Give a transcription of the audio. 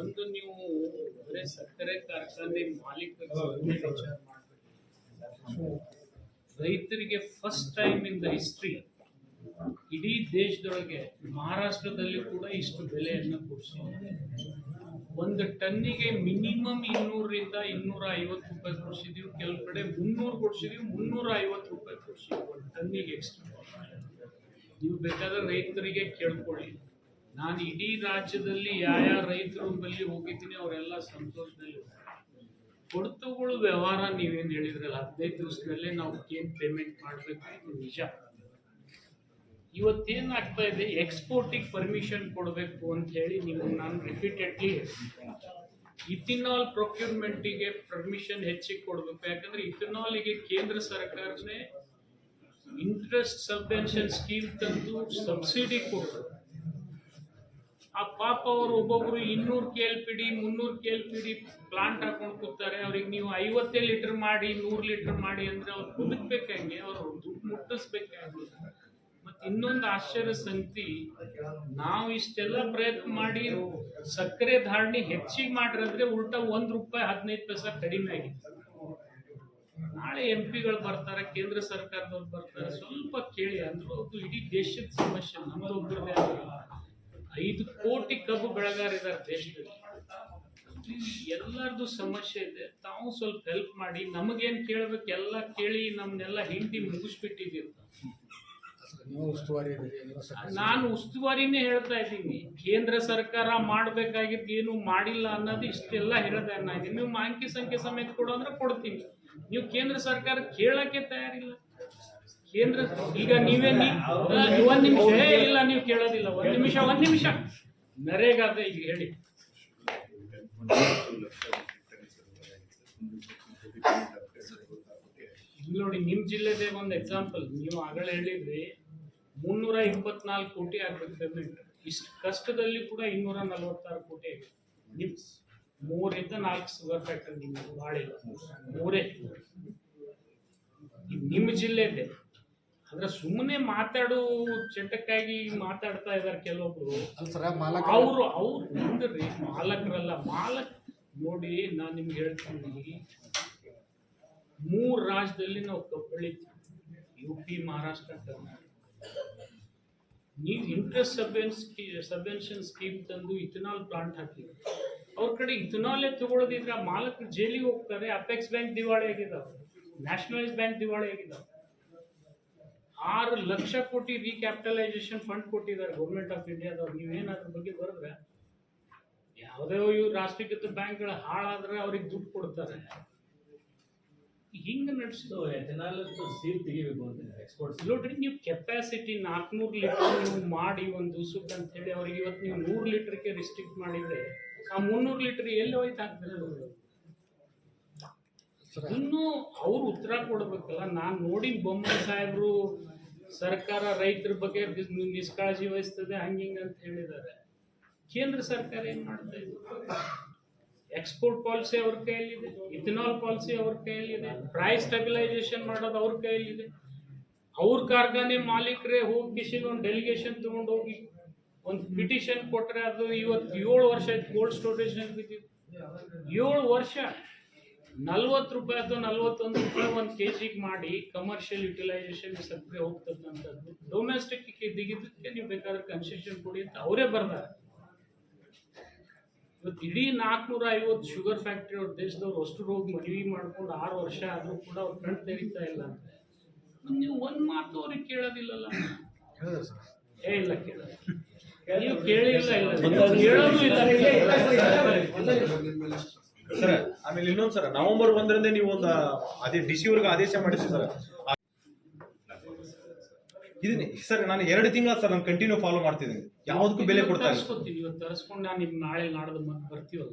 ಒಂದು ನೀವು ಬರೇ ಸಕ್ಕರೆ ಕಾರ್ಖಾನೆ ಮಾಲೀಕರ ವಿಚಾರ ರೈತರಿಗೆ first time in the history ಇಡೀ ದೇಶದೊಳಗೆ ಮಹಾರಾಷ್ಟ್ರದಲ್ಲಿ ಕೂಡ ಇಷ್ಟು ಬೆಲೆಯನ್ನು ಕೊಡಿಸಿದ್ದಾರೆ. ಒಂದು ಟನ್ನಿಗೆ ಮಿನಿಮಮ್ ಇನ್ನೂರರಿಂದ ಇನ್ನೂರ ಐವತ್ತು ರೂಪಾಯಿ ಕೊಡಿಸಿದೀವಿ ಕೆಲವು ಕಡೆ ಮುನ್ನೂರು ಕೊಡಿಸಿದೀವಿ ಮುನ್ನೂರ ಐವತ್ತು ರೂಪಾಯಿ ಕೊಡಿಸಿದೀವಿ. ಒಂದು ಟನ್ನಿಗೆ ಎಕ್ಸ್ಟ್ರಾ ನೀವು ಬೇಕಾದ್ರೆ ರೈತರಿಗೆ ಕೇಳ್ಕೊಳ್ಳಿ. ನಾನು ಇಡೀ ರಾಜ್ಯದಲ್ಲಿ ಯಾವ ಯಾವ ರೈತರು ಬಳಿ ಹೋಗಿದ್ದೀನಿ, ಅವರೆಲ್ಲ ಸಂತೋಷದಲ್ಲಿ ಕೊಡ್ತುಗಳು ವ್ಯವಹಾರ ನೀವೇನು ಹೇಳಿದ್ರಲ್ಲ, ಹದಿನೈದು ದಿವಸದಲ್ಲೇ ನಾವು ಏನು ಪೇಮೆಂಟ್ ಮಾಡಬೇಕು ಇದು ನಿಜ. ಇವತ್ತೇನು ಆಗ್ತಾ ಇದೆ ಎಕ್ಸ್ಪೋರ್ಟಿಗೆ ಪರ್ಮಿಷನ್ ಕೊಡಬೇಕು ಅಂತ ಹೇಳಿ ನೀವು ನಾನು ರಿಪೀಟೆಡ್ಲಿ ಇಥಿನಾಲ್ ಪ್ರೊಕ್ಯೂರ್ಮೆಂಟಿಗೆ ಪರ್ಮಿಷನ್ ಹೆಚ್ಚಿಗೆ ಕೊಡಬೇಕು, ಯಾಕಂದ್ರೆ ಇಥಿನಾಲಿಗೆ ಕೇಂದ್ರ ಸರ್ಕಾರನೇ ಇಂಟ್ರೆಸ್ಟ್ ಸಬ್ವೆನ್ಷನ್ ಸ್ಕೀಮ್ ತಂದು ಸಬ್ಸಿಡಿ ಕೊಡ್ತದೆ ಆ ಪಾಪ ಅವರು ಒಬ್ಬೊಬ್ರು ಇನ್ನೂರು ಕೆ ಎಲ್ ಪಿ ಡಿ ಮುನ್ನೂರು K L P D plant ಹಾಕೊಂಡು ಕೂತಾರೆ. ಅವ್ರಿಗೆ ನೀವು ಐವತ್ತೇ ಲೀಟರ್ ಮಾಡಿ, ನೂರು ಲೀಟರ್ ಮಾಡಿ ಅಂದರೆ ಅವ್ರು ಬದುಕ್ಬೇಕಂಗೆ ಅವ್ರು ದುಡ್ಡು ಮುಟ್ಟಿಸ್ಬೇಕಾಗಿ. ಮತ್ತೆ ಇನ್ನೊಂದು ಆಶ್ಚರ್ಯ ಸಂಗತಿ ನಾವು ಇಷ್ಟೆಲ್ಲ ಪ್ರಯತ್ನ ಮಾಡಿ ಸಕ್ಕರೆ ಧಾರಣೆ ಹೆಚ್ಚಿಗೆ ಮಾಡಿರೋದ್ರೆ ಉಲ್ಟಾ ಒಂದು ರೂಪಾಯಿ ಹದಿನೈದು ಪೈಸಾ ಕಡಿಮೆ ಆಗಿತ್ತು. ನಾಳೆ ಎಂ ಪಿಗಳು ಬರ್ತಾರೆ, ಕೇಂದ್ರ ಸರ್ಕಾರದವ್ರು ಬರ್ತಾರೆ, ಸ್ವಲ್ಪ ಕೇಳಿ. ಅಂದರು ಅದು ಇಡೀ ದೇಶದ ಸಮಸ್ಯೆ ನಮ್ಮದೊಬ್ಬರದೇ ಅಲ್ಲ ಐದು ಕೋಟಿ ಕಬ್ಬು ಬೆಳೆಗಾರಿದ್ದಾರೆ ದೇಶದಲ್ಲಿ. ಎಲ್ಲರದು ಸಮಸ್ಯೆ ಇದೆ. ತಾವು ಸ್ವಲ್ಪ ಹೆಲ್ಪ್ ಮಾಡಿ ನಮಗೇನು ಕೇಳಬೇಕು ಎಲ್ಲ ಕೇಳಿ ನಮ್ಮನ್ನೆಲ್ಲ ಹಿಂಡಿ ಮುಗಿಸ್ಬಿಟ್ಟಿದ್ದೀವಿ. ನಾನು ಉಸ್ತುವಾರಿನೇ ಹೇಳ್ತಾ ಇದ್ದೀನಿ. ಕೇಂದ್ರ ಸರ್ಕಾರ ಮಾಡಬೇಕಾಗಿದ್ದು ಏನು ಮಾಡಿಲ್ಲ ಅನ್ನೋದು ಇಷ್ಟೆಲ್ಲ ಹೇಳ್ತಾ ಇದ್ದೀನಿ. ನೀವು ಅಂಕಿ ಸಂಖ್ಯೆ ಸಮೇತ ಕೊಡು ಅಂದ್ರೆ ಕೊಡ್ತೀನಿ. ನೀವು ಕೇಂದ್ರ ಸರ್ಕಾರ ಕೇಳಕ್ಕೆ ತಯಾರಿಲ್ಲ. ಕೇಂದ್ರ ಈಗ ನೀವೇ ಒಂದ್ ನಿಮಿಷ ಇಲ್ಲ, ನೀವು ಕೇಳೋದಿಲ್ಲ. ಒಂದ್ ನಿಮಿಷ ಒಂದ್ ನಿಮಿಷ. ನರೇಗಾದ ಈಗ ಹೇಳಿ. ಇಲ್ಲಿ ನೋಡಿ, ನಿಮ್ ಜಿಲ್ಲೆದೇ ಒಂದು ಎಕ್ಸಾಂಪಲ್ ನೀವು ಆಗಲೇ ಹೇಳಿದ್ರಿ, ಮುನ್ನೂರ ಇಪ್ಪತ್ನಾಲ್ಕು ಕೋಟಿ ಆಗ್ಬೇಕು ಪೇಮೆಂಟ್ ಇಷ್ಟು ಕಷ್ಟದಲ್ಲಿ ಕೂಡ ಇನ್ನೂರ ನಲ್ವತ್ತಾರು ಕೋಟಿ ನಿಮ್ ಮೂರಿಂದ ನಾಲ್ಕು ಶುಗರ್ ಫ್ಯಾಕ್ಟರಿ ನಿಮ್ಗೆ ಬಾಳಿಲ್ಲ. ಮೂರೇ. ನಿಮ್ಮ ಜಿಲ್ಲೆದೆ ಅಂದ್ರೆ ಸುಮ್ಮನೆ ಮಾತಾಡು ಚಟಕ್ಕಾಗಿ ಮಾತಾಡ್ತಾ ಇದಾರೆ ಕೆಲವೊಬ್ರು. ಅವರು ಅವ್ರು ನಿಂದ್ರಿ ಮಾಲಕರಲ್ಲ. ಮಾಲಕ್ ನೋಡಿ ನಾನು ನಿಮ್ಗೆ ಹೇಳ್ತೀನಿ. ಮೂರು ರಾಜ್ಯದಲ್ಲಿ ನಾವು ಕಬ್ಬು ಬೆಳಿತೀವಿ ಯು ಪಿ ಮಹಾರಾಷ್ಟ್ರ ಕರ್ನಾಟಕ. ನೀವು ಇಂಟ್ರೆಸ್ಟ್ ಸಬ್ವೆನ್ ಸಬ್ವೆನ್ಷನ್ ಸ್ಕೀಮ್ ತಂದು ಇಥನಾಲ್ ಪ್ಲಾಂಟ್ ಹಾಕಿದ್ರು ಅವ್ರ ಕಡೆ ಇಥನಾಲೇ ತಗೊಳ್ಳೋದಿದ್ರೆ ಮಾಲಕರು ಜೈಲಿಗೆ ಹೋಗ್ತಾರೆ. ಅಪೆಕ್ಸ್ ಬ್ಯಾಂಕ್ ದಿವಾಳಿ ಆಗಿದಾವೆ. ನ್ಯಾಷನಲೈಸ್ ಬ್ಯಾಂಕ್ ದಿವಾಳಿ ಆಗಿದಾವೆ. ಆರು ಲಕ್ಷ ಕೋಟಿ ರೀಕ್ಯಾಪಿಟಲೈಸೇಷನ್ ಫಂಡ್ ಕೊಟ್ಟಿದ್ದಾರೆ ಗೌರ್ಮೆಂಟ್ ಆಫ್ ಇಂಡಿಯಾದವ್ರು ನೀವೇನು ಅದ್ರ ಬಗ್ಗೆ ಬರೆದ್ರೆ ಯಾವುದೇ ಇವ್ರು ರಾಷ್ಟ್ರೀಕೃತ ಬ್ಯಾಂಕ್ಗಳು ಹಾಳಾದ್ರೆ ಅವ್ರಿಗೆ ದುಡ್ಡು ಕೊಡ್ತಾರೆ. ಹಿಂಗೆ ನಡೆಸಿದೋ ಎಥೆನಾಲ್ ಸೀಲ್ ತೆಗಿಬೇಕು ಅಂತ ಎಕ್ಸ್ಪೋರ್ಟ್ಸ್ ನೋಡ್ರಿ ನೀವು ಕೆಪಾಸಿಟಿ ನಾಲ್ಕುನೂರು ಲೀಟರ್ ನೀವು ಮಾಡಿ ಒಂದು ದಿವ್ಸಕ್ಕೆ ಅಂತ ಹೇಳಿ ಅವ್ರಿಗೆ ಇವತ್ತು ನೀವು ನೂರು ಲೀಟ್ರಿಗೆ ರಿಸ್ಟ್ರಿಕ್ಟ್ ಮಾಡಿದರೆ ಆ ಮುನ್ನೂರು ಲೀಟರ್ ಎಲ್ಲಿ ಹೋಯ್ತು ಹಾಕ್ತಾರೆ ಅವರು? ಇನ್ನೂ ಅವ್ರು ಉತ್ತರ ಕೊಡ್ಬೇಕಲ್ಲ. ನಾನು ನೋಡಿ ಬೊಮ್ಮೆ ಸಾಹೇಬ್ರು ಸರ್ಕಾರ ರೈತರ ಬಗ್ಗೆ ನಿಷ್ಕಾಳಜಿ ವಹಿಸ್ತದೆ, ಹಂಗೆ ಹಿಂಗೆ ಅಂತ ಹೇಳಿದ್ದಾರೆ. ಕೇಂದ್ರ ಸರ್ಕಾರ ಏನ್ ಮಾಡ್ತಾ ಇದೆ? ಎಕ್ಸ್ಪೋರ್ಟ್ ಪಾಲಿಸಿ ಅವ್ರ ಕೈಯಲ್ಲಿದೆ ಇಥನಾಲ್ ಪಾಲಿಸಿ ಅವ್ರ ಕೈಯಲ್ಲಿದೆ ಪ್ರೈಸ್ ಸ್ಟೆಬಿಲೈಸೇಷನ್ ಮಾಡೋದು ಅವ್ರ ಕೈಯಲ್ಲಿದೆ. ಅವ್ರ ಕಾರ್ಖಾನೆ ಮಾಲೀಕರೇ ಹೋಗಿ ಒಂದು ಡೆಲಿಗೇಷನ್ ತಗೊಂಡು ಹೋಗಿ ಒಂದು ಪಿಟಿಷನ್ ಕೊಟ್ರೆ ಅದು ಇವತ್ತು ಏಳು ವರ್ಷ ಕೋಲ್ಡ್ ಸ್ಟೋರೇಜ್ ಬಿದ್ದಿದೆ ಏಳು ವರ್ಷ ನಲ್ವತ್ತು ರೂಪಾಯಿ ಅಥವಾ ನಲ್ವತ್ತೊಂದು ರೂಪಾಯಿ ಒಂದು ಕೆ ಜಿಗೆ ಮಾಡಿ ಕಮರ್ಷಿಯಲ್ ಯುಟಿಲೈಸೇಷನ್ ಸಕ್ಕರೆ ಹೋಗ್ತಕ್ಕಂಥದ್ದು. ಡೊಮೆಸ್ಟಿಕ್ ದಿಗಿದ್ದಕ್ಕೆ ನೀವು ಬೇಕಾದ್ರೆ ಕನ್ಸೆಷನ್ ಕೊಡಿ ಅಂತ ಅವರೇ ಬರ್ತಾರೆ ಇವತ್ತು ಇಡೀ ನಾಲ್ಕುನೂರ ಐವತ್ತು ಶುಗರ್ ಫ್ಯಾಕ್ಟ್ರಿ ಅವ್ರ ದೇಶದವ್ರು ಅಷ್ಟು ಹೋಗಿ ಮದುವೆ ಮಾಡ್ಕೊಂಡು ಆರು ವರ್ಷ ಆದರೂ ಕೂಡ ಅವ್ರು ಕಣ್ ತೆರೀತಾ ಇಲ್ಲ ಅಂದ್ರೆ ನೀವು ಒಂದು ಮಾತು ಅವ್ರಿಗೆ ಕೇಳೋದಿಲ್ಲಲ್ಲ. ಏ ಇಲ್ಲ ಕೇಳೋದು ನೀವು ಕೇಳಿಲ್ಲ ಇಲ್ಲ. ಕೇಳೋದು ಇಲ್ಲ. ಸರ್, ಆಮೇಲೆ ಇನ್ನೊಂದು ಸರ್, ನವೆಂಬರ್ ಒಂದರಿಂದ ನೀವು ಒಂದು ಅದೇ ಡಿ ಸಿ ಆದೇಶ ಮಾಡಿಸಿ ಸರ್. ಇದನ್ನ, ಸರ್, ನಾನು ಎರಡು ತಿಂಗಳ ಸರ್, ನಾನು ಕಂಟಿನ್ಯೂ ಫಾಲೋ ಮಾಡ್ತಿದ್ದೀನಿ. ಯಾವುದಕ್ಕೂ ಬೆಲೆ ಕೊಡ್ತಾರೆ ಇಲ್ಲ. ಇವತ್ತು ತರಿಸ್ಕೊಂಡು ನಾನು ನಿಮ್ಗೆ ನಾಳೆ ನಾಡ್ದು ಬರ್ತೀವಲ್ಲ.